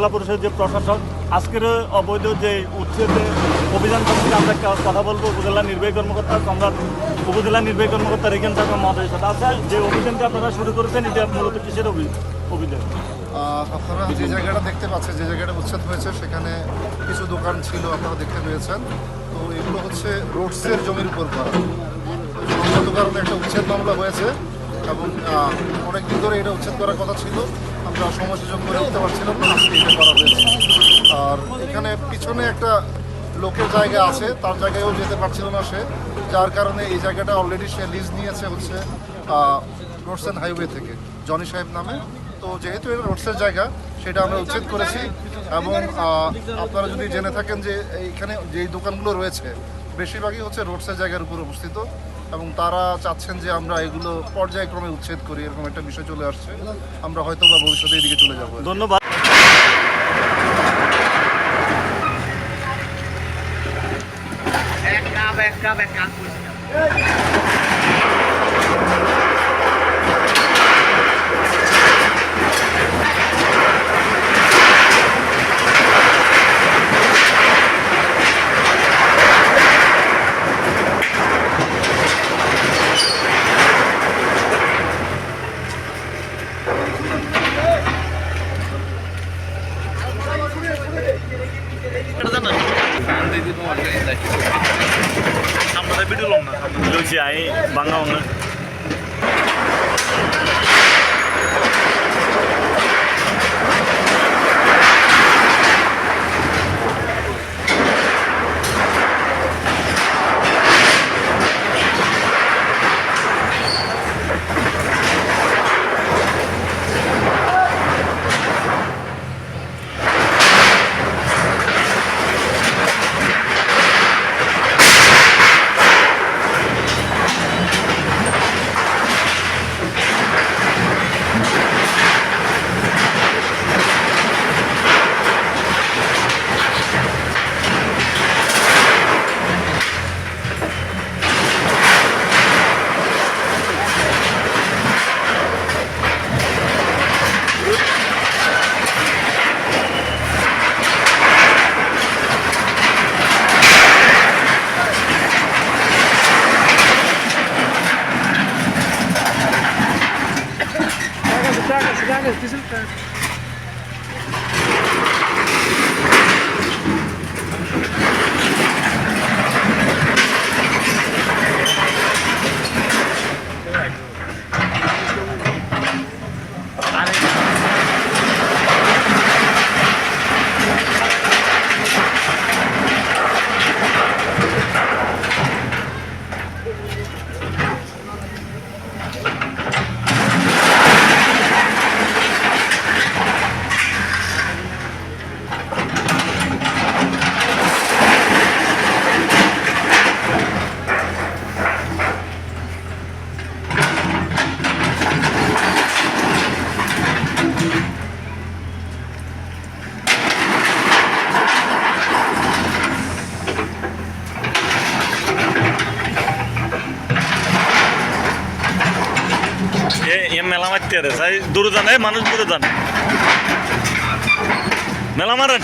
উপজেলা পরিষদের যে প্রশাসক আজকের অবৈধ যে উচ্ছেদে অভিযান সম্পর্কে আমরা একটা কথা বলব, উপজেলা নির্বাহী কর্মকর্তা সম্রাট, উপজেলা নির্বাহী কর্মকর্তা রেখেন থাকা মহাদয়ের সাথে আচ্ছা যে অভিযানটা আপনারা শুরু করেছেন, এটা মূলত কিসের অভি- অভিযান? আপনারা যে জায়গাটা দেখতে পাচ্ছেন, যে জায়গাটা উচ্ছেদ হয়েছে, সেখানে কিছু দোকান ছিল, আপনারা দেখতে পেয়েছেন। তো এগুলো হচ্ছে রোডসের জমির উপর করা। কারণে একটা উচ্ছেদ মামলা হয়েছে এবং অনেকদিন ধরে এটা উচ্ছেদ করার কথা ছিল। আমরা সময় সুযোগ করে উঠতে পারছিলাম না, আজকে এটা করা হয়েছে। আর এখানে পিছনে একটা লোকের জায়গা আছে, তার জায়গায়ও যেতে পারছিল না সে। যার কারণে এই জায়গাটা অলরেডি সে লিজ নিয়েছে হচ্ছে রোডস অ্যান্ড হাইওয়ে থেকে জনি সাহেব নামে। তো যেহেতু এটা রোডসের জায়গা, সেটা আমরা উচ্ছেদ করেছি। এবং আপনারা যদি জেনে থাকেন যে এইখানে যেই দোকানগুলো রয়েছে, বেশিরভাগই হচ্ছে রোডসের জায়গার উপর অবস্থিত। এবং তারা চাচ্ছেন যে আমরা এগুলো পর্যায়ক্রমে উচ্ছেদ করি এরকম একটা বিষয় চলে আসছে। আমরা হয়তো বা ভবিষ্যতে এদিকে চলে যাব। ধন্যবাদ। এক কাপ এক কাপ এক কাপ। আপনাদের ভিডিও লম না। লইছি আই বাংলা। বাংলা এ এ মেলা মারতে রে সাই দূরে জানে মানুষ দূরে জানে মেলা মারেন।